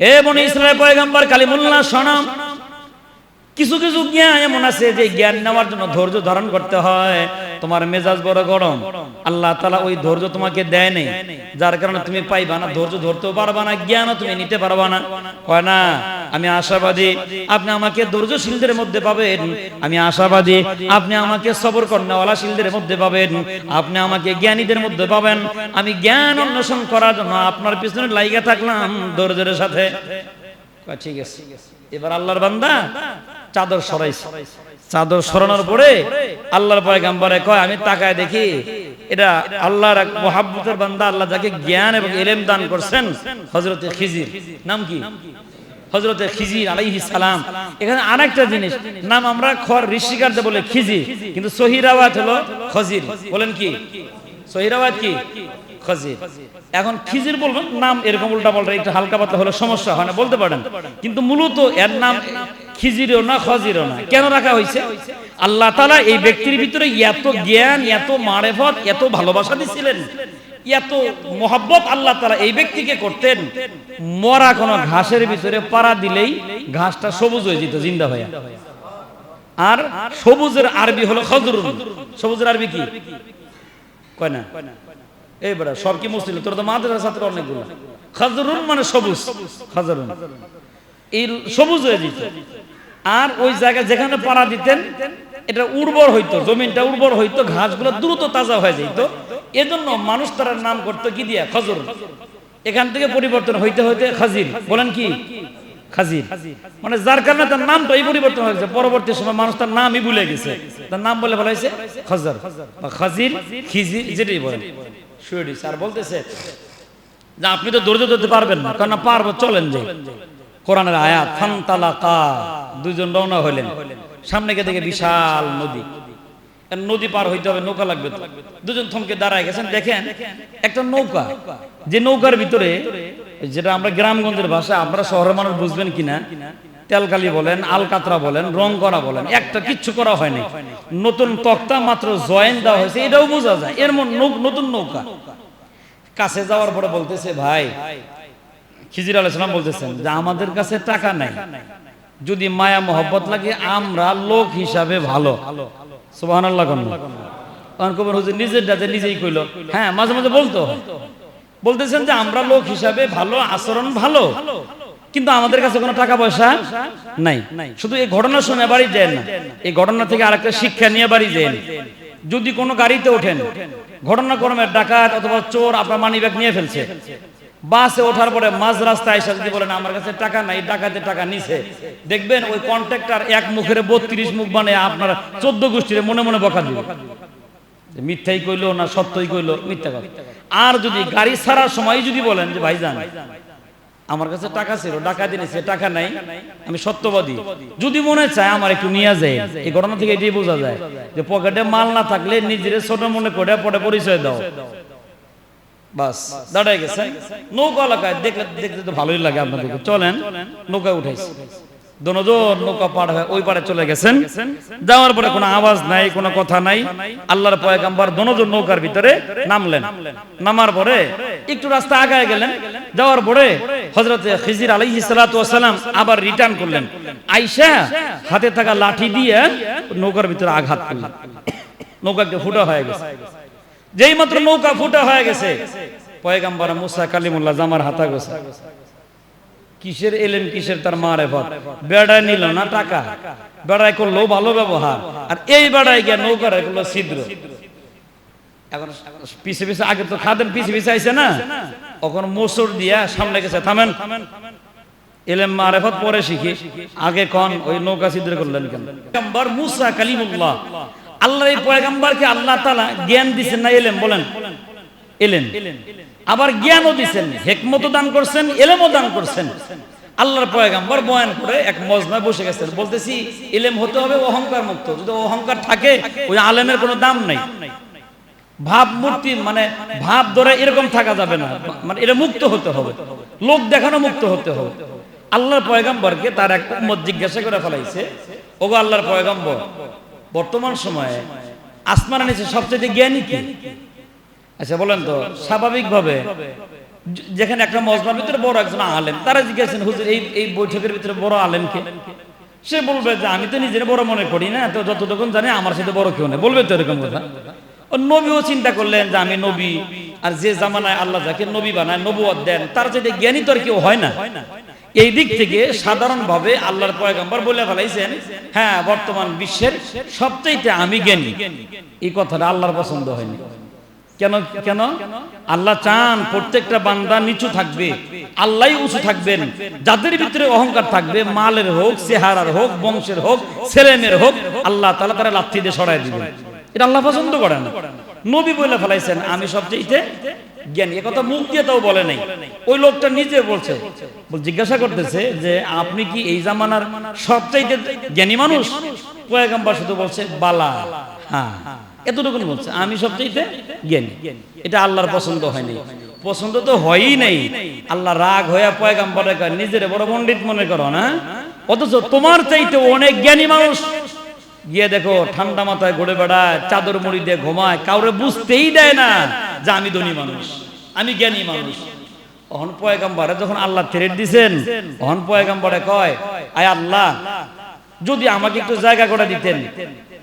এ বনি ইসরায়েল পয়গম্বর কালিমুল্লাহ সনাম, কিছু কিছু জ্ঞান এমন আছে যে জ্ঞান নেওয়ার জন্য ধৈর্য ধারণ করতে হয়। তোমার মেজাজ বড় গরম। আল্লাহ তালা ওই ধৈর্য তোমাকে দেয় নেই। যার কারণে তুমি পাইবা না, ধৈর্য ধরতেও পারবা না, জ্ঞানও তুমি নিতে পারবা না। কয় না, আমি আশাবাদী। আপনি আমাকে ধৈর্যশীলদের মধ্যে পাবেন। আমি আশাবাদী। আপনি আমাকে সবর কন্যাওয়ালা শিলদের মধ্যে পাবেন। আপনি আমাকে জ্ঞানীদের মধ্যে পাবেন। আমি জ্ঞান অন্বেষণ করার জন্য আপনার পিছনে লাইগা থাকলাম ধৈর্যের সাথে। ঠিক আছে। এবার আল্লাহর বান্দা চাদর সরাইছে। চাদর সরানোর পরে আল্লাহর পরে গাম্বারে কয়, আমি তাকায় দেখি এটা আল্লাহর এক মোহাব্বতের বান্দা, আল্লাহ যাকে জ্ঞান এবং এলেম দান করছেন হজরতে খিজির। নাম কি? হজরতে খিজির আলাইহিস সালাম। এখানে আরেকটা জিনিস, নাম আমরা খর ঋষিকারতে বলে খিজির, কিন্তু সহিরাওয়াত হলো খজির। বলেন কি? সহিরাওয়াত কি? খজির। এখন খিজির বলবেন, নাম এরকম উল্টা পাল্টা, একটু হালকা পাতলা হলে সমস্যা হয় না, বলতে পারেন। কিন্তু মূলত এর নাম খিজিরও না, খজিরও না। কেন রাখা হয়েছে? আল্লাহ তালা এই ব্যক্তির ভিতরে এত জ্ঞান, এত মারেফত, এত ভালোবাসা দিছিলেন। এত মোহাব্বত আল্লাহ তালা এই ব্যক্তিকে করতেন। মরা কোনো ঘাসের ভিতরে পাড়া দিলেই ঘাসটা সবুজ হয়ে যেত, জিন্দা হয়ে। আর সবুজের আরবি হলো খজরুন। সবুজের আরবি কি? কয় না? এই সব কি মুসলিম? তোর তো অনেকগুলো। খাজরুন মানে সবুজ। খাজরুন। এই সবুজ হয়ে যেত। আর ওই যেখানে পাড়া দিতেন, এটা উর্বর হইতো, জমিনটা উর্বর হইতো, ঘাসগুলো দ্রুত তাজা হয়ে যেত। এজন্য মানুষ তার নাম করতো কি দিয়া? খজর এখান থেকে পরিবর্তন হইতে হইতে খাজির। বলেন কি? খাজির। মানে যার কারণে তার নামটাই পরিবর্তন হয়েছে পরবর্তী সময় মানুষ তার নামই ভুলে গেছে। তার নাম বলে বলা হয়েছে খজর। বা খাজির, খিজির, যেটাই বলেন। শুয়ে আর বলতেছে যে আপনি তো ধৈর্য ধরতে পারবেন না। কারণ পারব, চলেন যে। কোরআনের আয়াত, ফান্তালাকা, দুইজন রওনা হলেন। সামনে গিয়ে দেখে বিশাল নদী। নদী পার হইতে হবে, নৌকা লাগবে তো। দুজন থমকে দাঁড়ায় গেছেন, দেখেন একটা নৌকা। যে নৌকার ভিতরে, যেটা আমরা গ্রামগঞ্জের ভাষা আপনারা শহরের মানুষ বুঝবেন কিনা? তেলকালি বলেন, আলকাতরা বলেন রং করা বলেন, একটা কিচ্ছু করা হয়নি। নতুন তক্তা মাত্র জয়েন দেওয়া হয়েছে, এটাও বোঝা যায়। এর নতুন নৌকা। কাছে যাওয়ার পরে বলতেছে, ভাই, খিজির আলাইসালাম বলতেছেন যে, আমাদের কাছে টাকা নাই। যদি মায়া মহব্বত লাগে, আমরা লোক হিসাবে ভালো। সুবাহ নিজেই কইলো হ্যাঁ মাঝে মাঝে বলতো বলতেছেন যে, আমরা লোক হিসাবে ভালো, আচরণ ভালো। কিন্তু আমাদের কাছে কোনো টাকা পয়সা নাই। শুধু এই ঘটনা শুনে বাড়ি যায় না। এই ঘটনা থেকে আরেকটা শিক্ষা নিয়ে বাড়ি যায় যদি কোনো গাড়িতে ওঠেন, ঘটনাক্রমে ডাকাত অথবা চোর আপনার মানি ব্যাগ নিয়ে ফেলছে। বাসে ওঠার পরে মাঝ রাস্তায় এসে যদি বলেন, আমার কাছে টাকা নাই ডাকাতে টাকা নিছে। দেখবেন ওই কন্ট্রাক্টর এক মুখের বত্রিশ মুখ মানে আপনার চোদ্দ গোষ্ঠীর মনে মনে বকা দিবে। মিথ্যাই কইলো না সত্যই কইলো, মিথ্যা কথা। আর যদি গাড়ি ছাড়ার সময় যদি বলেন যে, ভাইজান আমার কাছে টাকা ছিল টাকা দিয়েছে টাকা নাই, আমি সত্যবাদী। যদি মনে চায় আমার একটু নিয়ে যায়, এই ঘটনা থেকে এটাই বোঝা যায় যে পকেটে মাল না থাকলে নিজের ছোট মনে করে পরে পরিচয় দাও। বাস, দাঁড়ায় গেছে নৌকা এলাকায় দেখলে দেখতে তো ভালোই লাগে আপনাদেরকে। চলেন, নৌকায় উঠাইছে। দনোজন নৌকা পার হয়ে ওই পারে চলে গেছেন। যাওয়ার পরে কোনো আওয়াজ নাই, কোনো কথা নাই। আল্লাহর পয়গাম্বার দনোজন নৌকার ভিতরে নামলেন। নামার পরে একটু রাস্তা আগায় গেলেন। যাওয়ার পরে হযরতে খিজির আলাইহিস সালাতু ওয়াসালাম আবার রিটার্ন করলেন। আয়েশা হাতে থাকা লাঠি দিয়ে নৌকার ভিতরে আঘাত করলেন। নৌকাকে ফুটা হয়ে গেছে। যেই মাত্র নৌকা ফুটা হয়ে গেছে, পয়গাম্বার মুসা কালিমুল্লাহ জামার হাতা গেছে। কিসের এলেন কিসের তার মা রেফত বেড়ায় নিল না টাকা? বেড়ায় করল ভালো ব্যবহার। আর এই বেড়ায় গিয়ে নৌকা করল ছিদ্র। এখন পিছে পিছে, আগে তো খাদেন পিছে পিছে আইছে না? এখন মোসর দিয়া সামনে গেছে, থামেন। এলেম, মারেফত পরে শিখি। আগে কোন, ওই নৌকা ছিদ্র করলেন কেন? পয়গম্বর মুসা কালিমুল্লাহ। আল্লাহর এই পয়গম্বরকে আল্লাহ তাআলা জ্ঞান দিবেন না এলেম? বলেন। এলেন। আবার জ্ঞানও দিছেন হেকমত দান করছেন, এলেমও দান করছেন। আল্লাহর পয়গাম্বর বয়ান করে এক মজমায় বসে গেছেন। বলতেছি, এলেম হতে হবে অহংকার মুক্ত। যদি অহংকার থাকে, ওই আলেমের কোনো দাম নাই। ভাব মূর্তি মানে ভাব ধরে এরকম থাকা যাবে না। মানে এটা মুক্ত হতে হবে। লোক দেখানো মুক্ত হতে হবে। আল্লাহর পয়গাম্বরকে তার এক উম্মত জিজ্ঞাসা করে ফেলাইছে, ওগো আল্লাহর পয়গাম্বর, বর্তমান সময়ে আসমানের নিচে সবচেয়ে জ্ঞানী কি? আচ্ছা বলেন তো, স্বাভাবিকভাবে যে- যেখানে একটা মজমার ভিতরে বড় একজন আলেম, তারা জিজ্ঞাসেন হুজুর, এই এই বৈঠকের ভিতরে বড় আলেমকে সে বলবে যে, আমি তো নিজের বড় মনে করি না, তো যতটুকু জানি আমার সাথে বড় কেউ নেই। বলবে তো এরকম কথা। ও নবীও চিন্তা করলেন যে, আমি নবী, আর যে জামানায় আল্লাহ যাকে নবী বানায়, নবুয়ত দেন, তার চাইতে জ্ঞানী তো আর কেউ হয় না। এই দিক থেকে সাধারণভাবে আল্লাহর পয়গাম্বর বলে ফেলাইছেন হ্যাঁ বর্তমান বিশ্বের সবচাইতে আমি জ্ঞানী। এই কথাটা আল্লাহর পছন্দ হয়নি। কেন কেন? আল্লাহ চান প্রত্যেকটা বান্দা নিচু থাকবে আল্লাহ উঁচু থাকবেন, যাদের ভিতরে অহংকার থাকবে, মালের হোক, চেহারার হোক, বংশের হোক ছেলেমেয়ের হোক, আল্লাহ তালা তারা লাথি দিয়ে সরাই দিবেন। এটা আল্লাহ পছন্দ করেন। নবী বলে ফেলাইছেন, আমি সবচেয়ে জ্ঞানী। এ কথা মুখ দিয়ে তাও বলে নাই। ওই লোকটা নিজে বলছে জিজ্ঞাসা করতেছে যে, আপনি কি এই জামানার সবচাইতে জ্ঞানী মানুষ? পয়গাম্বার শুধু বলছে, বালা। হ্যাঁ। এতটুকু বলছে। আমি সবচেয়ে জ্ঞানী। এটা আল্লাহর পছন্দ হয়নি পছন্দ তো হয়ই নাই। আল্লাহ রাগ হয়ে পয়গাম্বরে কয় নিজের বড় পণ্ডিত মনে করো না? অথচ তোমার চাইতে অনেক জ্ঞানী মানুষ। গিয়ে দেখো ঠান্ডা মাথায় ঘুরে বেড়ায় চাদর মুড়ি দিয়ে ঘুমায় কাউরে বুঝতেই দেয় না যে আমি ধনী মানুষ। আমি জ্ঞানী মানুষ। অহন পয়গাম্বরে যখন আল্লাহ থ্রেট দিছেন অহন পয়গাম্বরে কয় আয় আল্লাহ যদি আমাকে একটু জায়গা করে দিতেন।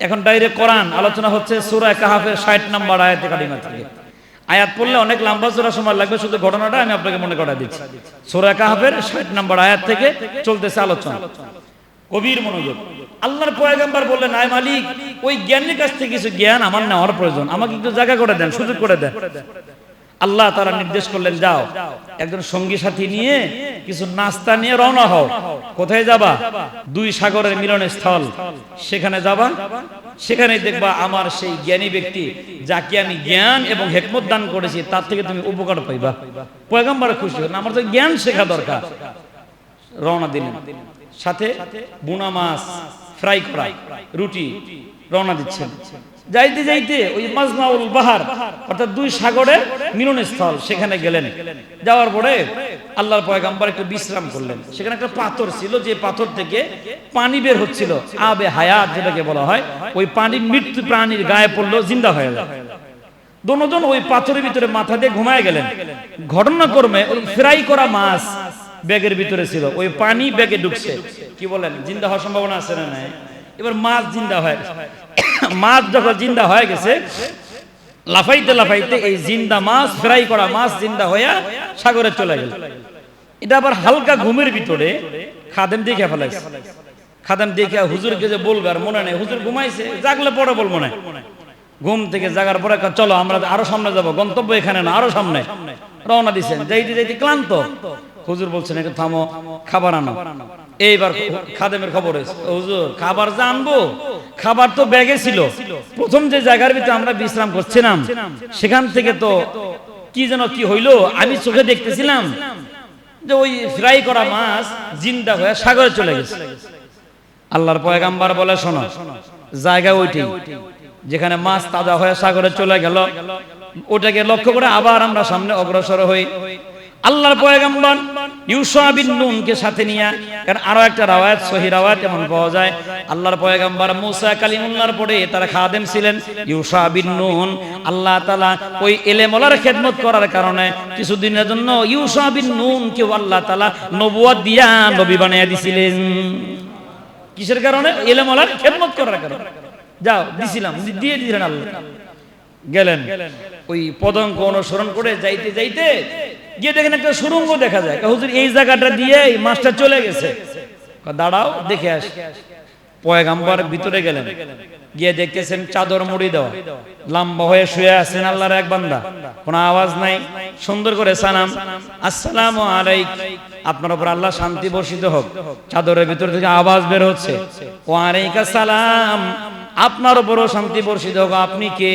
এখন ডাইরেক্ট কোরআন, আলোচনা হচ্ছে সুরায় কাহাফের 60 নম্বর আয়াত কালিমা থেকে। আয়াত পড়লে অনেক লম্বা সুরা সময় লাগবে, শুধু ঘটনাটা আমি আপনাকে মনে করা দিচ্ছি। সুরায় কাহাফের 60 নম্বর আয়াত থেকে চলতেছে আলোচনা। কবির মনোযোগ। আল্লাহর পয়গাম্বার বললেন, আয় মালিক, ওই জ্ঞানের কাছ থেকে কিছু জ্ঞান আমার নেওয়ার প্রয়োজন। আমাকে একটু জায়গা করে দেন, সুযোগ করে দেন। আল্লাহ তারা নির্দেশ করলেন, যাও, একজন সঙ্গী সাথী নিয়ে কিছু নাস্তা নিয়ে রওনা হও। কোথায় যাবা? দুই সাগরের মিলনের স্থল সেখানে যাবা? সেখানে দেখবা আমার সেই জ্ঞানী ব্যক্তি, যাকে আমি জ্ঞান এবং হেকমত দান করেছি, তার থেকে তুমি উপকার পাইবা। পয়গাম্বার খুশি হলেন আমার তো জ্ঞান শেখা দরকার। রওনা দিলেন। সাথে বুনা মাছ, ফ্রাই করা, রুটি রওনা দিচ্ছেন। যাইতে যাইতে ওই মাজমাউল বাহার, অর্থাৎ দুই সাগরের মিলনস্থল সেখানে গেলেন। যাওয়ার পরে আল্লাহর পয়গাম্বর একটু বিশ্রাম করলেন। সেখানে একটা পাথর ছিল, যে পাথর থেকে পানি বের হচ্ছিল। আবে হায়াত যেটাকে বলা হয়, ওই পানি মৃত্যু প্রাণীর গায়ে পড়ল, জিন্দা হয়ে যায় দোনোজন ওই পাথরের ভিতরে মাথা দিয়ে ঘুমায় গেলেন। ঘটনাক্রমে ওই ফ্রাই করা মাছ ব্যাগের ভিতরে ছিল। ওই পানি ব্যাগে ঢুকছে। কি বলেন, জিন্দা হওয়ার সম্ভাবনা আছে না নাই? এবার মাছ জিন্দা হয় মাছ যখন জিন্দা হয়ে গেছে, লাফাইতে লাফাইতে এই জিন্দা মাছ, ফ্রাই করা মাছ জিন্দা হয়ে সাগরে চলে গেল। এটা আবার হালকা ঘুমের ভিতরে খাদেম দেখে ফেলাইছে। খাদেম দেখে হুজুরকে যে বলবে, আর মনে নেই, হুজুর ঘুমাইছে, জাগলে পরে বলব না ঘুম থেকে জাগার পরে চলো, আমরা আরও সামনে যাব, গন্তব্য এখানে না, আরও সামনে। রওনা দিছেন যাইতে যাইতে ক্লান্ত। হুজুর বলছেন একটু থামো, খাবার আনো। এইবার খাদেমের খবর হুজুর, খাবার যে আনব? খাবার তো ব্যাগে ছিল। প্রথম যে জায়গার ভিতরে আমরা বিশ্রাম করছিলাম, সেখান থেকে তো কি যেন কি হইল, আমি চোখে দেখতেছিলাম যে ওই ফ্রাই করা মাছ জিন্দা হয়ে সাগরে চলে গেছে। আল্লাহর পয়গাম্বার বলে, শোনো, জায়গা ওইটি, যেখানে মাছ তাজা হয়ে সাগরে চলে গেল, ওটাকে লক্ষ্য করে আবার আমরা সামনে অগ্রসর হই। আল্লাহর পয়গাম্বর ইউসা বিন নুনকে সাথে নিয়ে, কারণ আরও একটা রাওয়ায়াত, সহি রাওয়ায়াত এমন পাওয়া যায়। আল্লাহর পয়গাম্বর মুসা কালিমুল্লাহর পরে তারা খাদেম ছিলেন ইউসা বিন নুন। আল্লাহ তাআলা ওই এলেমলার খেদমত করার কারণে কিছুদিনের জন্য ইউসা বিন নুন কেউ আল্লাহ তাআলা নবুয়ত দিয়া নবী বানিয়ে দিছিলেন। কিসের কারণে? এলেমলার খেদমত করার কারণে। যাও, দিছিলাম দিয়ে দিলেন আল্লাহ। গেলেন। ওই পদঙ্ক অনুসরণ করে যাইতে যাইতে গিয়ে দেখেন একটা সুরঙ্গ দেখা যায়। হুজুর, এই জায়গাটা দিয়ে এই মাছটা চলে গেছে। দাঁড়াও, দেখে আস। পয়গাম্বার ভিতরে গেলেন। গিয়ে দেখতেছেন চাদর মুড়ি দেওয়া। লম্বা হয়ে শুয়ে আছেন আল্লাহর এক বান্দা। কোনো আওয়াজ নাই। সুন্দর করে সালাম। আসসালামু আলাইক। আপনার উপর আল্লাহ শান্তি বর্ষিত হোক। চাদরের ভিতর থেকে আওয়াজ বের হচ্ছে। ওয়ালাইকা সালাম আপনার উপরও শান্তি বর্ষিত হোক। আপনি কে?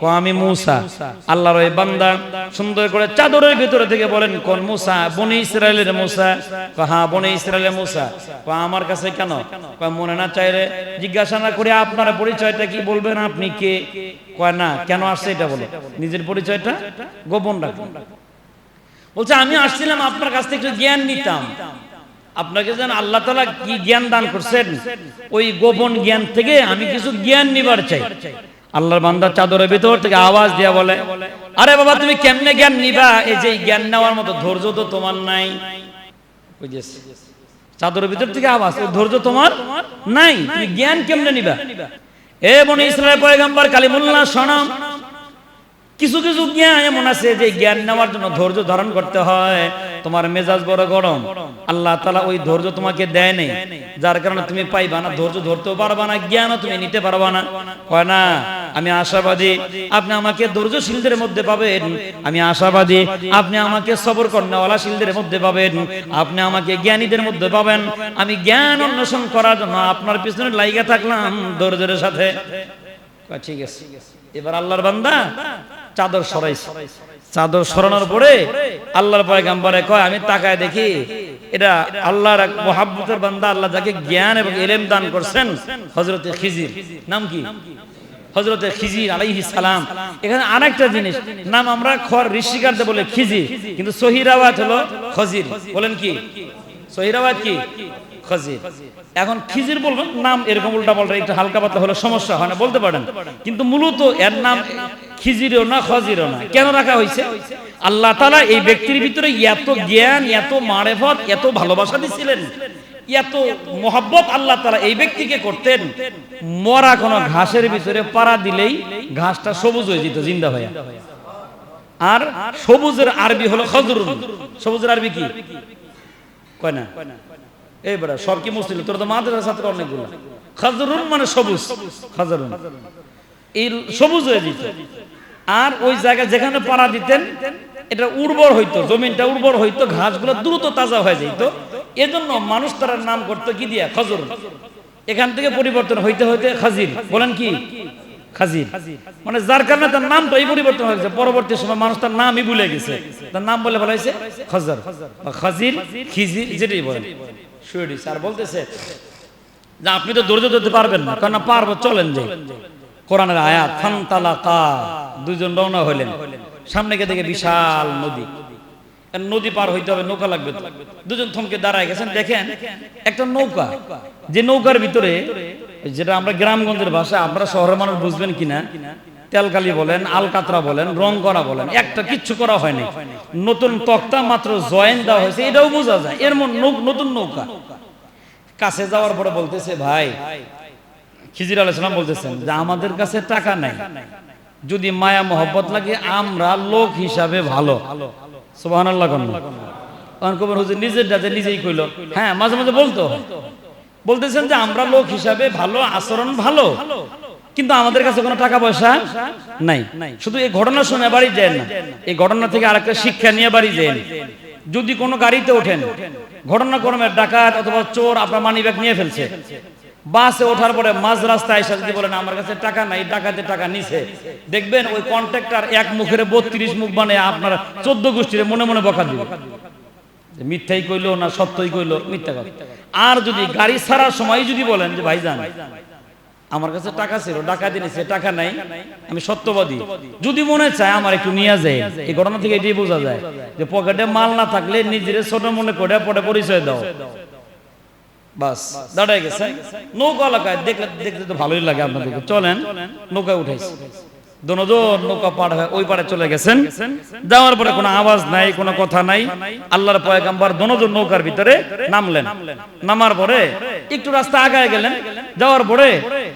কো, আমি মুসা। আল্লাহর ওই বান্দা। সুন্দর করে চাদরের ভিতরে থেকে বলেন কোন মুসা, বনি ইসরায়েলের মুসা। কো হ্যাঁ বনি ইসরায়েলের মুসা। কো, আমার কাছে কেন? কো, মনে না চাইলে জিজ্ঞাসা না করে আপনার পরিচয়টা কি বলবেন আপনি কে? কয় না, কেন আসছে এটা বলে। নিজের পরিচয়টা গোপন রাখুন। বলছে, আমি আসছিলাম আপনার কাছ থেকে একটু জ্ঞান নিতাম। আপনাকে যেন আল্লাহ তালা কি জ্ঞান দান করছেন, ওই গোপন জ্ঞান থেকে আমি কিছু জ্ঞান নিবার চাই। আল্লাহর বান্দার চাদরের ভিতর থেকে আওয়াজ দিয়া বলে, আরে বাবা, তুমি কেমনে জ্ঞান নিবা? এই যে জ্ঞান নেওয়ার মতো ধৈর্য তো তোমার নাই। চাদরের ভিতর থেকে আওয়াজ ধৈর্য তোমার নাই। তুমি জ্ঞান কেমনে নিবা? এ বনি ইসরায়েল পয়গম্বর কালিমুল্লাহ সনম কিছু কিছু জ্ঞান এমন আছে যে জ্ঞান নেওয়ার জন্য ধৈর্য ধারণ করতে হয়। তোমার মেজাজ বড় গরম। আল্লাহ তালা ওই ধৈর্য তোমাকে দেয় নেই। যার কারণে তুমি পাইবা না, ধৈর্য ধরতেও পারবা না, জ্ঞানও তুমি নিতে পারবা না। হয় না, আমি আশাবাদী। আপনি আমাকে ধৈর্যশীলদের মধ্যে পাবেন। আমি আশাবাদী। আপনি আমাকে সবর কন্যাওয়ালা শিলদের মধ্যে পাবেন। আপনি আমাকে জ্ঞানীদের মধ্যে পাবেন। আমি জ্ঞান অন্বেষণ করার জন্য আপনার পিছনে লাইগা থাকলাম ধৈর্যের সাথে। ঠিক আছে। এবার আল্লাহর বান্দা চাদর সরাইছে। চাদর সরানোর পরে আল্লাহর পয়গাম্বরে কয়, আমি তাকায় দেখি এটা আল্লাহর মহাব্বতের বান্দা, আল্লাহ যাকে জ্ঞান এবং এলেম দান করছেন, হযরতে খিজির। নাম কি? হযরতে খিজির আলাইহিস সালাম। এখানে আরেকটা জিনিস, নাম আমরা খর ঋষিকারতে বলে খিজির, কিন্তু সহিরাওয়াত হলো খজির। বলেন কি? সহিরাওয়াত কি? খজির। এখন খিজির বলবেন, নাম এরকম উল্টা পাল্টা, একটু হালকা পাতলা হলে সমস্যা হয় না, বলতে পারেন। কিন্তু মূলত এর নাম খিজিরও না, খজিরও না। কেন রাখা হয়েছে? আল্লাহ তালা এই ব্যক্তির ভিতরে এত জ্ঞান, এত মারেফত, এত ভালোবাসা দিছিলেন। এত মোহাব্বত আল্লাহ তালা এই ব্যক্তিকে করতেন। মরা কোনো ঘাসের ভিতরে পাড়া দিলেই ঘাসটা সবুজ হয়ে যেত, জিন্দা হয়ে। আর সবুজের আরবি হলো খজরুল সবুজের আরবি কি? কয় না? এই সব কি মুসলিম? তোর তো মাদ্রাসা অনেকগুলো। খাজরুন মানে সবুজ। খাজরুন। এই সবুজ হয়ে যেত। আর ওই জায়গায় যেখানে পাড়া দিতেন, এটা উর্বর হইতো, জমিনটা উর্বর হইতো, ঘাসগুলো দ্রুত তাজা হয়ে যেত। এজন্য মানুষ তার নাম করতো কি দিয়া? খজর এখান থেকে পরিবর্তন হইতে হইতে খাজির। বলেন কি? খাজির। মানে যার কারণে তার নামটাই পরিবর্তন হয়েছে পরবর্তী সময় মানুষ তার নামই ভুলে গেছে। তার নাম বলে বলা হয়েছে খজর। খাজির, খিজির, যেটাই বলেন। শুয়ে আর বলতেছে যে আপনি তো ধৈর্য ধরতে পারবেন না। পারব, চলেন যে। কোরআনের আয়াত, ফান্তালাকা, দুইজন রওনা হলেন সামনে গিয়ে দেখে বিশাল নদী। নদী পার হইতে হবে, নৌকা লাগবে দুজন থমকে দাঁড়ায় গেছেন, দেখেন একটা নৌকা। যে নৌকার ভিতরে, যেটা আমরা গ্রামগঞ্জের ভাষা আপনারা শহরের মানুষ বুঝবেন কিনা? তেলকালি বলেন, আলকাতরা বলেন রং করা বলেন, একটা কিচ্ছু করা হয়নি। নতুন তক্তা মাত্র জয়েন দেওয়া হয়েছে, এটাও বোঝা যায়। এর নতুন নৌকা। কাছে যাওয়ার পরে বলতেছে, ভাই, খিজির আলাইসালাম বলতেছেন যে, আমাদের কাছে টাকা নাই। যদি মায়া মহব্বত লাগে, আমরা লোক হিসাবে ভালো। নিজের ডাতে নিজেই কইলো হ্যাঁ মাঝে মাঝে বলতো। বলতেছেন যে, আমরা লোক হিসাবে ভালো, আচরণ ভালো। কিন্তু আমাদের কাছে কোনো টাকা পয়সা নাই। শুধু এই ঘটনা শুনে বাড়ি যায় না। এই ঘটনা থেকে আরেকটা শিক্ষা নিয়ে বাড়ি যায় যদি কোনো গাড়িতে ওঠেন, ঘটনাক্রমে ডাকাত অথবা চোর আপনার মানি ব্যাগ নিয়ে ফেলছে। বাসে ওঠার পরে মাঝ রাস্তায় এসে যদি বলেন, আমার কাছে টাকা নাই, ডাকাতে টাকা নিছে। দেখবেন ওই কন্ট্রাক্টর এক মুখের বত্রিশ মুখ বানিয়ে আপনার চোদ্দ গোষ্ঠীর মনে মনে বকা দিবে। মিথ্যাই কইলো না সত্যই কইলো, মিথ্যা কথা। আর যদি গাড়ি ছাড়ার সময় যদি বলেন যে, ভাইজান আমার কাছে টাকা ছিল টাকা দিয়েছে টাকা নাই, আমি সত্যবাদী। যদি মনে চায় আমার একটু নিয়ে যায়, এই ঘটনা থেকে এটাই বোঝা যায় যে পকেটে মাল না থাকলে নিজের ছোট মনে করে পরে পরিচয় দাও। বাস, দাঁড়ায় গেছে নৌকা এলাকায় দেখলে দেখতে তো ভালোই লাগে আপনাদেরকে। চলেন, নৌকায় উঠাইছে। দনোজন নৌকা পার হয়ে ওই পারে চলে গেছেন। যাওয়ার পরে কোনো আওয়াজ নাই, কোনো কথা নাই। আল্লাহর পয়গাম্বার দনোজন নৌকার ভিতরে নামলেন। নামার পরে একটু রাস্তা আগায় গেলেন। যাওয়ার পরে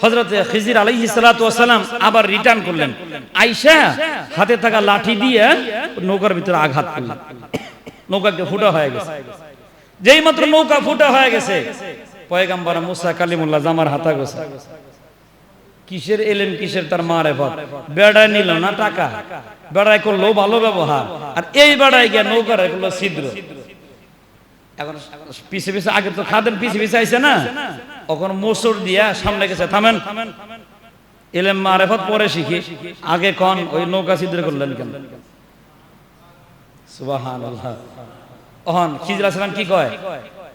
হযরতে খিজির আলাইহিস সালাতু ওয়াসালাম আবার রিটার্ন করলেন। আয়েশা হাতে থাকা লাঠি দিয়ে নৌকার ভিতরে আঘাত করলেন। নৌকাকে ফুটা হয়ে গেছে। যেই মাত্র নৌকা ফুটা হয়ে গেছে, পয়গাম্বার মুসা কালিমুল্লাহ জামার হাতা গেছে কিসের এলেন কিসের তার মা রে বেড়ায় নিল না টাকা? বেড়ায় করল ভালো ব্যবহার। আর এই বেড়ায় গিয়ে নৌকা করল ছিদ্র। এখন পিছে পিছে, আগে তো খাদেন পিছে পিছে আইছে না? দিয়া সামনে গেছে, থামেন। এলেম, মারেফত পরে শিখি। আগে কন, ওই নৌকা ছিদ্র করলেন কেন? খিজরা সালাম কি কয়?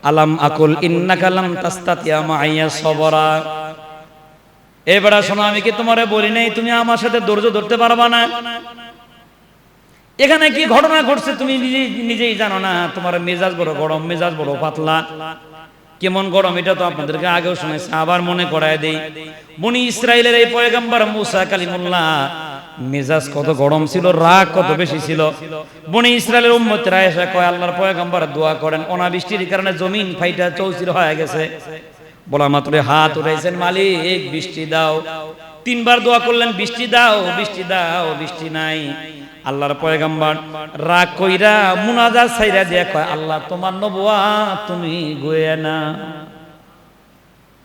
আলাম আকুল ইন্নাকা লাম তাস্তাতিয়া মাইয়া সবরা। এবারে শোনো, আমি কি তোমারে বলি নাই, তুমি আমার সাথে ধৈর্য ধরতে পারবা না? এখানে কি ঘটনা ঘটছে তুমি নিজেই জানো না? তোমার মেজাজ বড় গরম, মেজাজ বড় পাতলা। কেমন গরম, এটা তো আপনাদেরকে আগেও শুনেছি, আবার মনে করায় দেই। বনি ইসরায়েলের এই পয়গাম্বার মুসা কালিমুল্লাহ, মেজাজ কত গরম ছিল, রাগ কত বেশি ছিল। বনি ইসরায়েলের উম্মতেরা এসে কয়, আল্লাহর পয়গাম্বার দোয়া করেন, অনাবৃষ্টির কারণে জমিন ফাইটা চৌচির হয়ে গেছে। বলা মাত্র হাত উঠাইছেন মালিক, বৃষ্টি দাও। তিনবার দোয়া করলেন, বৃষ্টি দাও বৃষ্টি দাও, বৃষ্টি নাই। আল্লাহর পয়গাম্বার রাগ কইরা মুনাজাত ছাইরা দিয়ে কয়, আল্লাহ, তোমার নবুয়া তুমি গয়ে না।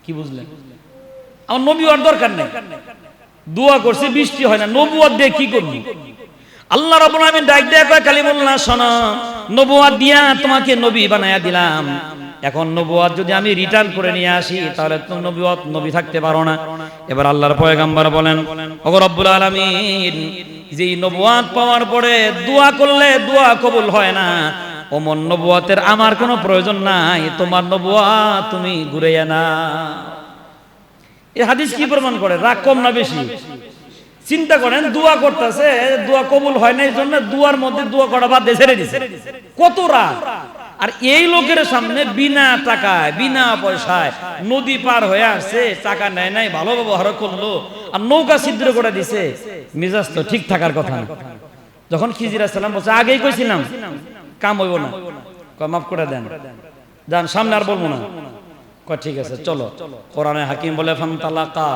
কি বুঝলেন? আমার নবী আর দরকার নেই। দোয়া করছি, বৃষ্টি হয় না। নবুয়াত দিয়ে কি করবি? আল্লাহ রাব্বুল আলামিন ডাক দেয়া কয়, কালিমুল্লাহ, শোনো, নবুয়াত দিয়া তোমাকে নবী বানায়া দিলাম। এখন নবুয়াত যদি আমি রিটার্ন করে নিয়ে আসি, তাহলে তো নবুয়াত নবী থাকতে পারো না। এবার আল্লাহর পয়গাম্বর বলেন, ওগো রব্বুল আলামিন যে নবুয়াত পাওয়ার পরে দোয়া করলে দোয়া কবুল হয় না। ওমন নবুয়াতের আমার কোনো প্রয়োজন নাই, তোমার নবুয়াত তুমি ঘুরে না এই হাদিস কি প্রমাণ করে? রাগ কম না বেশি? চিন্তা করেন, দোয়া করতেছে, দোয়া কবুল হয় না, এই জন্য দুয়ার মধ্যে দোয়া করা বাদ দিয়ে ছেড়ে দিছে। কত রাগ? আর এই লোকের সামনে বিনা টাকায়, বিনা পয়সায় নদী পার হয়ে আসছে, টাকা নেয় নাই, ভালো ব্যবহার করল, আর নৌকা ছিদ্র করে দিছে। মিজাজ তো ঠিক থাকার কথা যখন খিজির সালাম বলছে, আগেই কইছিলাম, কাম হইব না। মাফ করে দেন। যান, সামনে আর বলব না। ঠিক আছে, চলো। কোরআনে হাকিম বলে ফান তালাকা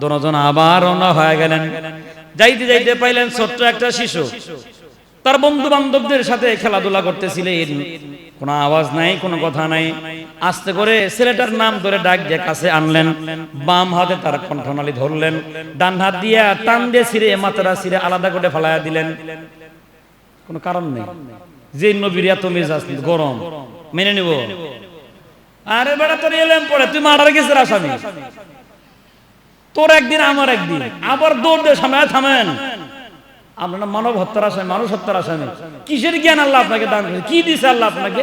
দুজন আবার রওনা হয়ে গেলেন। যাইতে যাইতে পাইলেন ছোট্ট একটা শিশু। তার বন্ধু বান্ধবদের সাথে খেলাধুলা করতেছিলেন কোনো আওয়াজ নাই, কোনো কথা নাই। আস্তে করে ছেলেটার নাম ধরে ডাক দিয়ে কাছে আনলেন। বাম হাতে তার কণ্ঠনালী ধরলেন। ডান হাত দিয়া টান দিয়ে ছিঁড়ে, মাথাটা ছিঁড়ে আলাদা করে ফেলাইয়া দিলেন। কোনো কারণ নেই। যে নবীর এত মেজাজ, গরম। মেনে নিব। আরে বেড়া তোর এলেম পড়ে। তুই মারার গেছিস আসামি। তোর একদিন, আমার একদিন। আবার দৌড় দিয়ে সামনে থামেন। আপনার মানব হত্যার আসামি, মানুষ হত্যার আসামি। কিসের জ্ঞান আল্লাহ আপনাকে দান করে কি দিছে আল্লাহ আপনাকে?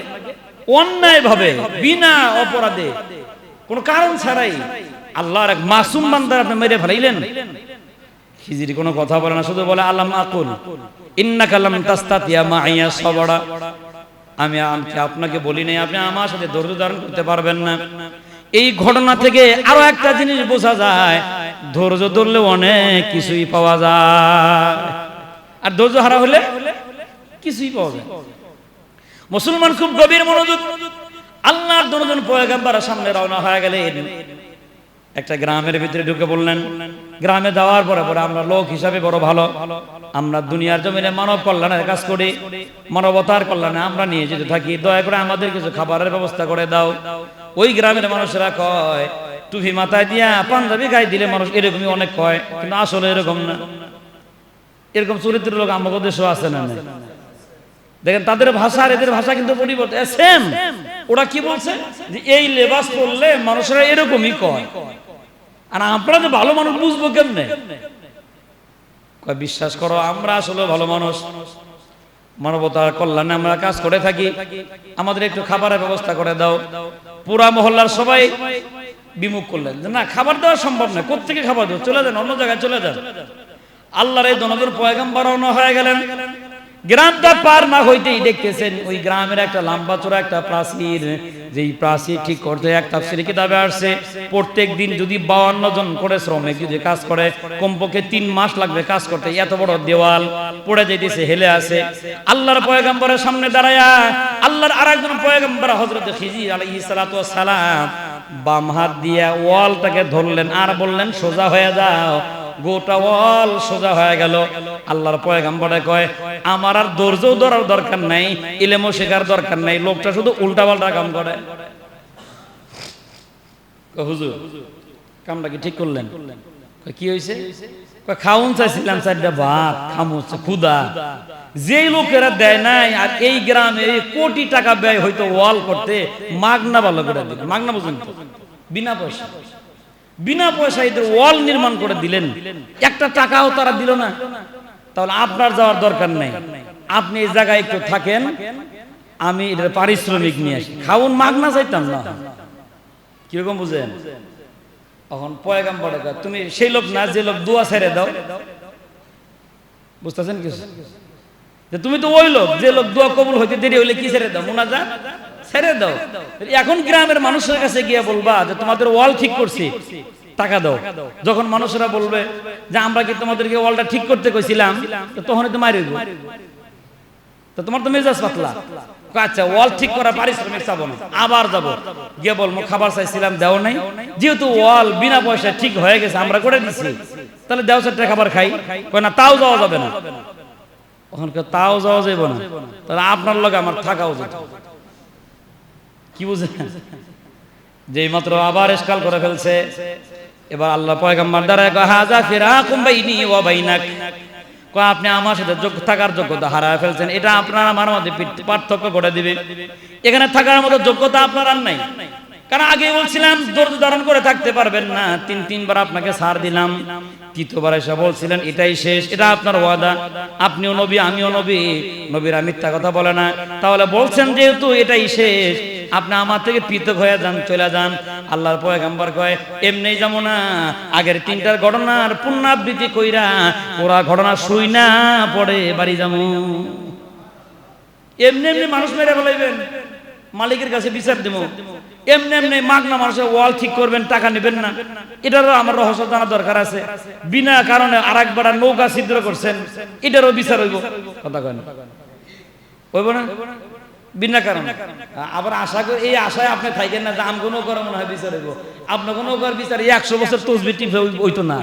অন্যায় ভাবে বিনা অপরাধে। কোনো কারণ ছাড়াই আল্লাহর এক মাসুম বান্দার আপনি মেরে ফেলাইলেন। খিজির কোনো কথা বলে না, শুধু বলে, আল্লাহ আকুল ইন্না কালাম তাস্তাতিয়া মাইয়া সবড়া আমি আমি, আপনাকে বলি নাই, আপনি আমার সাথে ধৈর্য ধারণ করতে পারবেন না। এই ঘটনা থেকে আরও একটা জিনিস বোঝা যায়, ধৈর্য ধরলে অনেক কিছুই পাওয়া যায়। আর ধৈর্য হারা হলে কিছুই পাওয়া যায় মুসলমান খুব গভীর মনোযোগ, আল্লাহর দুজন পয়গাম্বার সামনে রওনা হয়ে গেলেন। একটা গ্রামের ভিতরে ঢুকে বললেন, গ্রামে যাওয়ার পরে পরে আমরা লোক হিসাবে বড় ভালো। আমরা দুনিয়ার জমিনে মানব কল্যাণের কাজ করি, মানবতার কল্যাণে আমরা নিয়ে যেতে থাকি। দয়া করে আমাদের কিছু খাবারের ব্যবস্থা করে দাও। ওই গ্রামের মানুষেরা কয়, টুপি মাথায় দিয়া পাঞ্জাবি গায়ে দিলে মানুষ এরকমই অনেক কয়, কিন্তু আসলে এরকম না। এরকম চরিত্রের লোক আমাদের দেশও আছে না? দেখেন, তাদের ভাষা আর এদের ভাষা কিন্তু পরিবর্তন ওরা কি বলছে? যে এই লেবাস পরলে মানুষেরা এরকমই কয়। আর আমরা যে ভালো মানুষ বুঝব কেমনে? বিশ্বাস করো, আমরা আসলে ভালো মানুষ। মানবতার কল্যাণে আমরা কাজ করে থাকি। আমাদের একটু খাবারের ব্যবস্থা করে দাও। পুরা মহল্লার সবাই বিমুখ করলেন। না, খাবার দেওয়া সম্ভব না। কোথেকে খাবার দেবো? চলে যান, অন্য জায়গায় চলে যান। আল্লাহর এই দনদের পয়গাম্বার রওনা হয়ে গেলেন। গ্রামটা পার না হইতেই দেখতেছেন ওই গ্রামের একটা লম্বা চোরা একটা প্রাচীর। যেই প্রাচীর ঠিক করতে এক তাফসির কিতাবে আসছে, প্রত্যেক দিন যদি বাউান্ন জন করে শ্রমিক যদি কাজ করে, কমপক্ষে তিন মাস লাগবে কাজ করতে, এত বড় দেওয়াল, পড়ে যাইতেছে, হেলে আছে। আল্লাহর পয়গাম্বরের সামনে দাঁড়ায়া, আল্লাহর আরেকজন পয়গাম্বর হযরত খিজির আলাইহিস সালাতু ওয়াস সালাম বাম হাত দিয়ে ওয়ালটাকে ধরলেন আর বললেন, সোজা হয়ে যাও। গোটা ওয়াল সোজা হয়ে গেল। আল্লাহর পয়গাম্বরে কয়, আমার আর ধৈর্য ধরার দরকার নাই, ইলেমও শেখার দরকার নাই, লোকটা শুধু উল্টা পাল্টা কাম করে। হুজুর, কামটা কি ঠিক করলেন? কি হয়েছে খাউন চাইছিলাম চারটা ভাত খামুচ্ছে ক্ষুদা। যেই লোকেরা দেয় নাই, আর এই গ্রামে কোটি টাকা ব্যয় হয়তো ওয়াল করতে, মাগনা ভালো করে মাগনা পর্যন্ত বিনা পয়সা বিনা পয়সা এদের ওয়াল নির্মাণ করে দিলেন। একটা টাকাও তারা দিল না। তাহলে আপনার যাওয়ার দরকার নেই। আপনি এই জায়গায় একটু থাকেন। আমি এটার পারিশ্রমিক নিয়ে আসি। খাউন মাগনা চাইতাম না। কীরকম বুঝেন? এখন পয়গাম পড়ে তুমি সেই লোক না, যে লোক দোয়া ছেড়ে দাও। বুঝতেছেন কিছু? তুমি তো ওই লোক, যে লোক দোয়া কবুল হইতে দেরি হইলে কি ছেড়ে দাও? মোনাজা ছেড়ে দাও। এখন গ্রামের মানুষের কাছে গিয়ে বলবা যে তোমাদের ওয়াল ঠিক করছি। টাকা দাও। যখন মানুষেরা বলবে যে আমরা কি তোমাদেরকে ওয়ালটা ঠিক করতে কইছিলাম, তো তখনই তো মারি তো তোমার তো মেজাজ পাতলা। আচ্ছা ওয়াল ঠিক করা পারিশ্রমিক চাবো না, আবার যাব। গিয়ে বলব, খাবার চাইছিলাম, দেও নাই। যেহেতু ওয়াল বিনা পয়সা ঠিক হয়ে গেছে, আমরা করে দিচ্ছি তাহলে দেও চারটে খাবার খাই। কয়, না, তাও যাওয়া যাবে না। ওখানে কেউ তাও যাওয়া যাবে না। তাহলে আপনার লগে আমার থাকাও যেত কি বুঝেন যে মাত্র আবার এসকাল করে ফেলছে, এবার আল্লাহ পয়গাম্বার দ্বারা হাজা ফিরাকুম বাইনি ওয়া বাইনাক। আপনি আমার সাথে থাকার যোগ্যতা হারায় ফেলছেন। এটা আপনার আমার মধ্যে পার্থক্য করে দিবে। এখানে থাকার মতো যোগ্যতা আপনার আর নাই। কারণ আগে বলছিলাম, ধৈর্য ধারণ করে থাকতে পারবেন না। তিন, তিনবার আপনাকে সার দিলাম। তৃতীয়বার এসে বলছিলেন, এটাই শেষ, এটা আপনার ওয়াদা। আপনিও নবী, আমিও নবী। নবীরা মিথ্যা কথা বলে না। তাহলে বলছেন যেহেতু এটাই শেষ আপনি আমার থেকে পৃথক হয়ে যান, চলে যান। আল্লাহর পয়গাম্বর কয়, এমনি যাব না। আগের তিনটার ঘটনার পুনরাবৃত্তি কইরা ওরা ঘটনা শুই না পড়ে বাড়ি যাব। এমনি এমনি মানুষ মেরে ফেলাইবেন। মালিকের কাছে বিচার দেব। এমনি এমনি মাগনা মানুষের ওয়াল ঠিক করবেন, টাকা নেবেন না। এটারও আমার রহস্য জানা দরকার আছে। বিনা কারণে আর একবার নৌকা ছিদ্র করছেন, এটারও বিচার হইব। কথা কয় না? হইব না? বিনা কারণে। আবার আশা করি, এই আশায় আপনি থাকেন না যে আম কোনো করে মনে হয় বিচার হইব। আপনার কোনো কর বিচার একশো বছর তসবি টিপে ওইতো না।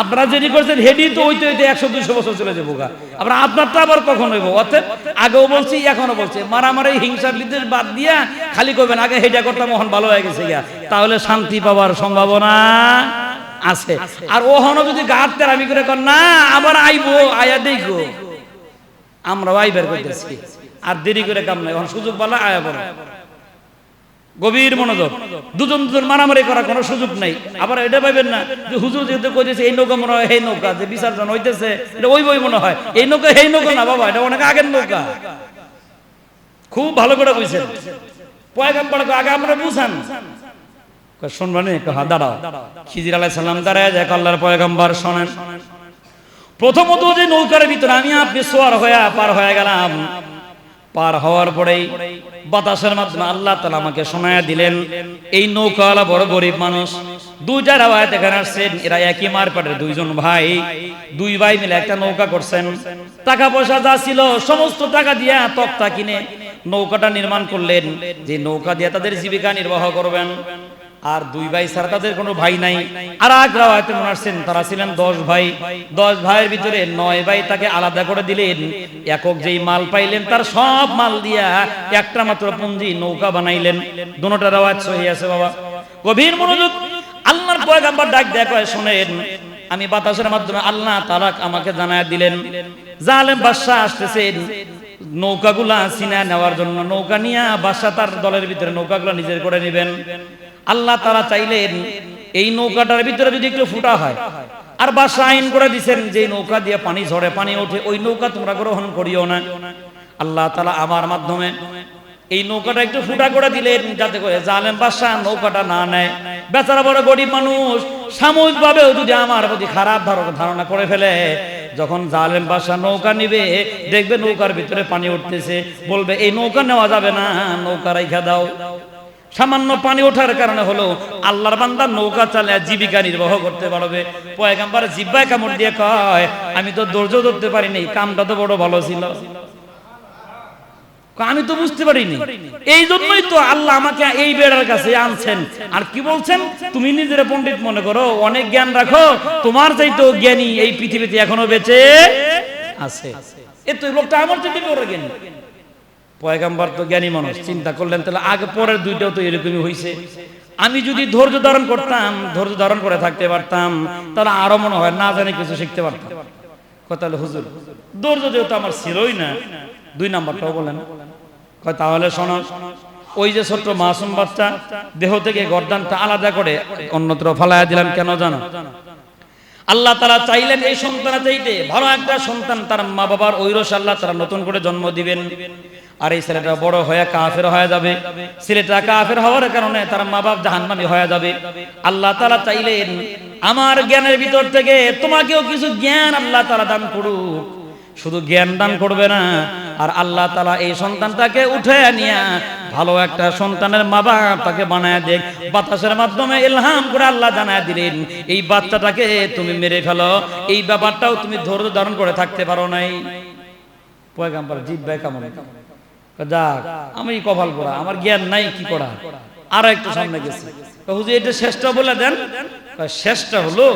আপনারা যেটি করছেন, হেডি তো ওইতে ওইতে একশো দুইশো বছর চলে যাব গা। আবার আপনারটা আবার কখন হইব? অর্থাৎ আগেও বলছি এখনও বলছি। মারামারি, হিংসার বিদ্বেষ বাদ দিয়া খালি করবেন আগে হেডা করতাম মহন ভালো হয়ে গেছে গিয়া তাহলে শান্তি পাওয়ার সম্ভাবনা আছে। আর ওহনো যদি গাড় আমি করে কর না, আবার আইবো, আয়া দেখো আমরাও আইবার করতেছি। আর দেরি করে কাম নাই। এখন সুযোগ পালা আয়া বলো গভীর মনোযোগ। দুজন দুজন মারামারি করার কোনো সুযোগ নাই। আবার এটা পাইবেন না যে হুজুর যেহেতু কইতেছে এই নৌকা মনে হয় এই নৌকা যে বিসর্জন হইতেছে এটা ওই বই মনে হয়। এই নৌকা এই নৌকা না বাবা এটা অনেক আগের নৌকা। খুব ভালো করে বুঝছেন পয়গাম্বর আগে আমরা বুঝান। কয়, শুনবা নে? কয়, হ্যাঁ দাঁড়াও। খিজির আলাইহিস সালাম দাঁড়ায় যায় আল্লাহর পয়গাম্বর শোনেন। প্রথমত যে নৌকার ভিতরে আমি আপনি সোয়ার হয়ে পার হয়ে গেলাম পার হওয়ার পরেই বাতাসের মাধ্যমে আল্লাহ তালা আমাকে শোনায়া দিলেন, এই নৌকাওয়ালা বড় গরিব মানুষ, দুইটা রাওয়ায়াত এখানে আসছেন, এরা একই মারপাটের দুইজন ভাই, দুই ভাই মিলে একটা নৌকা করছেন। টাকা পয়সা যা ছিল, সমস্ত টাকা দিয়া তক্তা কিনে নৌকাটা নির্মাণ করলেন। যে নৌকা দিয়ে তাদের জীবিকা নির্বাহ করবেন আর দুই ভাই ছাড়া তাদের কোনো ভাই নাই। আর এক রাওয়ায়াতে মনে আসছেন, তারা ছিলেন দশ ভাই। দশ ভাইয়ের ভিতরে নয় ভাই তাকে আলাদা করে দিলেন। একক যেই মাল পাইলেন, তার সব মাল দিয়া একটা মাত্র পুঞ্জি নৌকা বানাইলেন। দুটোটা রাওয়াত সহি আছে বাবা। গভীর মনোযোগ, আল্লাহর পয়গাম্বর ডাক দেয়া কয়, শোনেন, আমি বাতাসের মাধ্যমে আল্লাহ তালাক আমাকে জানায় দিলেন। জালেম বাদশাহ আসতেছেন। নৌকাগুলা সিনা নেওয়ার জন্য নৌকা নিয়ে বাদশাহ তার দলের ভিতরে নৌকাগুলা নিজের করে নেবেন। আল্লাহ তারা চাইলেন এই নৌকাটার ভিতরে যদি একটু ফুটা হয়। আর বাদশাহ আইন করে দিছেন যে নৌকা দিয়ে পানি ঝরে, পানি ওঠে, ওই নৌকা তোমরা গ্রহণ করিও না। আল্লাহ তালা আমার মাধ্যমে এই নৌকাটা একটু ফুটা করে দিলেন, যাতে করে জালেম বাদশাহ নৌকাটা না নেয়। বেচারা বড় গরিব মানুষ সাময়িক ভাবেও যদি আমার প্রতি খারাপ ধারণা ধারণা করে ফেলে, যখন জালেম বাদশাহ নৌকা নিবে, দেখবে নৌকার ভিতরে পানি উঠতেছে, বলবে, এই নৌকা নেওয়া যাবে না, নৌকা রাইখা দাও। সামান্য পানি ওঠার কারণে হলো আল্লাহর বান্দা নৌকা চালিয়ে জীবিকা নির্বাহ করতে পারবে। পয়গাম্বার জিব্বায় কামড় দিয়ে কয়, আমি তো ধৈর্য ধরতে পারিনি, কামটা তো বড় ভালো ছিল। আমি তো বুঝতে পারিনি। এই জন্যই তো আল্লাহ আমাকে এই বেড়ার কাছে আনছেন। আর কি বলছেন? তুমি নিজের পণ্ডিত মনে করো, অনেক জ্ঞান রাখো, তোমার চাইতো জ্ঞানী এই পৃথিবীতে এখনও বেঁচে আছে। এ তো লোকটা আমার চাইতে বড় জ্ঞানী। পয়গাম্বার তো জ্ঞানী মানুষ, চিন্তা করলেন, তাহলে আগে পরের দুইটাও তো এরকমই হয়েছে আমি যদি ধৈর্য ধারণ করতাম, ধৈর্য ধারণ করে থাকতে পারতাম, তাহলে আরও মনে হয় না জানি কিছু শিখতে পারতাম। কথা হলো হুজুর, ধৈর্য যেহেতু আমার ছিলই না, দুই নাম্বারটাও বলেন। কয়, তাহলে শোনো, ওই যে ছোট্ট মাসুম বাচ্চা, দেহ থেকে গর্দানটা আলাদা করে অন্যত্র ফালাইয়া দিলাম কেন জানো? আল্লাহ তারা চাইলেন এই সন্তানা চাইতে ভালো একটা সন্তান তার মা বাবার ঐরস আল্লাহ তারা নতুন করে জন্ম দিবেন। আর এই ছেলেটা বড় হয়ে কাফের হয়ে যাবে। ছেলেটা কাফের হওয়ার কারণে তার মা বাপ জাহান্নামী হয়ে যাবে। আল্লাহ তারা চাইলেন, আমার জ্ঞানের ভিতর থেকে তোমাকেও কিছু জ্ঞান আল্লাহ তারা দান করুক। শুধু জ্ঞান দান করবে না, আর আল্লাহ তালা এই সন্তানটাকে উঠে নিয়ে ভালো একটা সন্তানের মা বাপ তাকে বানায় দেখ। বাতাসের মাধ্যমে ইলহাম করে আল্লাহ জানায় দিলেন, এই বাচ্চাটাকে তুমি মেরে ফেলো। এই ব্যাপারটাও তুমি ধৈর্য ধারণ করে থাকতে পারো নাই। পয়গাম্বার জিভ ভাই কেমন যাক, আমি কপাল পড়া, আমার জ্ঞান নাই, কি করা? আর একটু সামনে গেছি। হুজুর এটা শেষটা বলে দেন শেষটা হলো,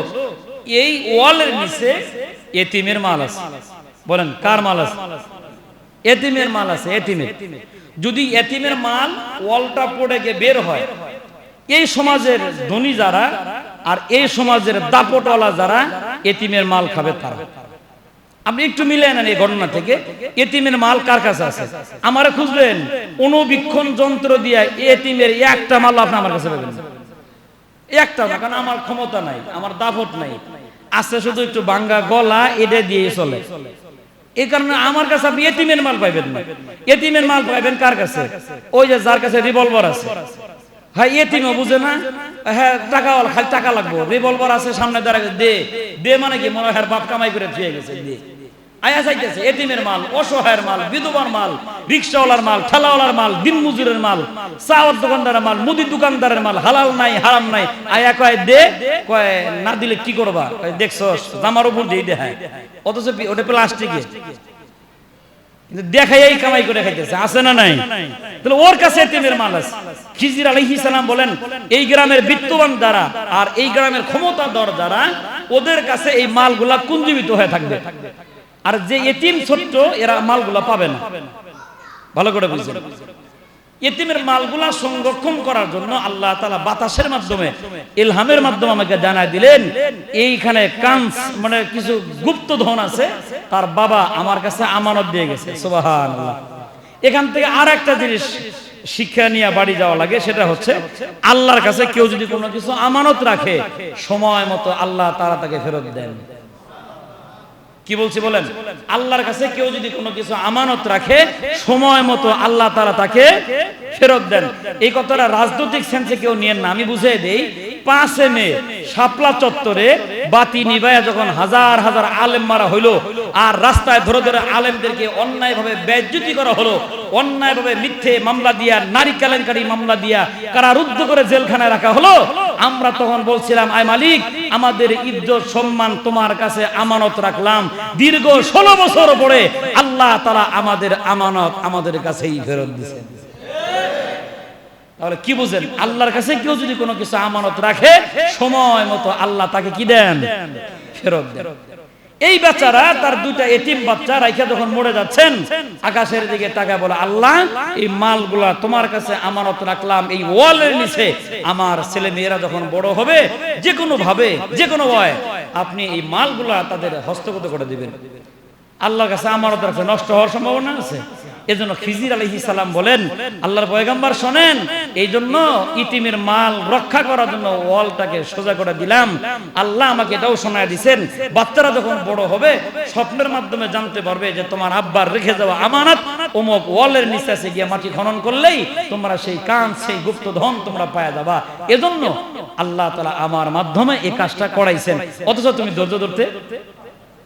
এই ওয়ালের নিচে এতিমের মাল আছে। বলেন, কার মাল আছে? এতিমের মাল আছে, এতিমের। যদি এতিমের মাল ওয়ালটা পড়ে গিয়ে বের হয়, এই সমাজের ধনী যারা আর এই সমাজের দাপটওয়ালা যারা এতিমের মাল খাবে তারা। আপনি একটু মিলে নেন এই ঘটনা থেকে। এতিমের মাল কার কাছে আছে? আমারে খুঁজবেন অনুবীক্ষণ যন্ত্র দিয়ে এতিমের একটা মাল আপনি আমার কাছে পাবেন একটা কারণ আমার ক্ষমতা নাই, আমার দাপট নাই। আছে শুধু একটু বাঙ্গা গলা, এটা দিয়ে চলে। এই কারণে আমার কাছে আপনি এতিমের মাল পাইবেন না। এতিমের মাল পাইবেন কার কাছে? ওই যে যার কাছে রিভলভার আছে। হ্যাঁ এতিমও বুঝে না? হ্যাঁ টাকা খালি টাকা লাগবো। রিভলভার আছে সামনে দাঁড়ায় দে। দে মানে কি মনে হয় হ্যাঁ বাপ কামাই করে থুয়ে গেছে দে। আয়া চাইতেছে এতিমের মাল অসহায়ের মাল বিধবার মাল রিক্সাওয়ালার মাল ঠেলাওয়ালার মাল দিন মজুরের মাল চাওয়ার দোকানদারের মাল মুদি দোকানদারের মাল হালাল নাই হারাম নাই। আয়া কয় দে কয় না দিলে কি করবা? দেখছ জামার উপর দিয়ে দেখায় অথচ ওটা প্লাস্টিকে। কিন্তু দেখাই এই কামাই করে খাইতেছে, আছে না নাই? তাহলে ওর কাছে এতিমের মাল আছে। খিজির সালাম বলেন, এই গ্রামের বিত্তবান দ্বারা আর এই গ্রামের ক্ষমতা দর দ্বারা ওদের কাছে এই মালগুলা কুঞ্জীবিত হয়ে থাকবে। আর যে এতিম ছোট্ট, এরা মালগুলা পাবে না। ভালো করে বুঝছেন? এতিমের মালগুলা সংরক্ষণ করার জন্য আল্লাহ তালা বাতাসের মাধ্যমে, ইলহামের মাধ্যমে আমাকে জানায় দিলেন, এইখানে কাঞ্চ মানে কিছু গুপ্ত ধন আছে, তার বাবা আমার কাছে আমানত দিয়ে গেছে সুবাহান এখান থেকে আর একটা জিনিস শিক্ষা নিয়ে বাড়ি যাওয়া লাগে, সেটা হচ্ছে আল্লাহর কাছে কেউ যদি কোনো কিছু আমানত রাখে, সময় মতো আল্লাহ তারা তাকে ফেরত দেন। কি বলছি বলেন? আল্লাহর কাছে কেউ যদি কোনো কিছু আমানত রাখে, সময় মতো আল্লাহ তারা তাকে ফেরত দেন। এই কথাটা রাজনৈতিক সেন্সে কেউ নিয়েন না। আমি বুঝিয়ে দেই পাঁচে মে চত্বরে বাতি যখন হাজার হাজার আলেম মারা হইল, আর রাস্তায় ধরে ধরে আলেমদেরকে অন্যায়ভাবে করা হলো, অন্যায়ভাবে মিথ্যে মামলা দিয়া, নারী কেলেঙ্কারি মামলা দিয়া কারারুদ্ধ করে জেলখানায় রাখা হলো, আমরা তখন বলছিলাম, আয় মালিক, আমাদের ইজ্জত, সম্মান তোমার কাছে আমানত রাখলাম। দীর্ঘ ষোলো বছর পরে আল্লাহ তারা আমাদের আমানত আমাদের কাছেই ফেরত দিয়েছেন। তাহলে কি বুঝেন? আল্লাহর কাছে কেউ যদি কোনো কিছু আমানত রাখে, সময় মতো আল্লাহ তাকে কি দেন? ফেরত দেন। এই বেচারা তার দুইটা এতিম বাচ্চা রাইখা যখন মরে যাচ্ছেন, আকাশের দিকে তাকায় বলে, আল্লাহ, এই মালগুলা তোমার কাছে আমানত রাখলাম, এই ওয়ালের নিচে আমার ছেলে মেয়েরা যখন বড় হবে যে কোনো ভাবে যে কোনো ভয়, আপনি এই মালগুলা তাদের হস্তগত করে দিবেন। আল্লাহর কাছে আমানত রাখছে নষ্ট হওয়ার সম্ভাবনা আছে? এজন্য খিজির আলহি সালাম বলেন, আল্লাহর পয়গাম্বার শোনেন এই জন্য ইতিমের মাল রক্ষা করার জন্য ওয়ালটাকে সোজা করে দিলাম। আল্লাহ আমাকে এটাও শোনায় দিছেন, বাচ্চারা যখন বড় হবে, স্বপ্নের মাধ্যমে জানতে পারবে যে তোমার আব্বার রেখে যাওয়া আমানত, অমুক ওয়ালের নিচে এসে গিয়ে মাটি খনন করলেই তোমরা সেই কান, সেই গুপ্ত ধন তোমরা পায় যাবা। এজন্য আল্লাহ তালা আমার মাধ্যমে এই কাজটা করাইছেন। অথচ তুমি ধৈর্য ধরতে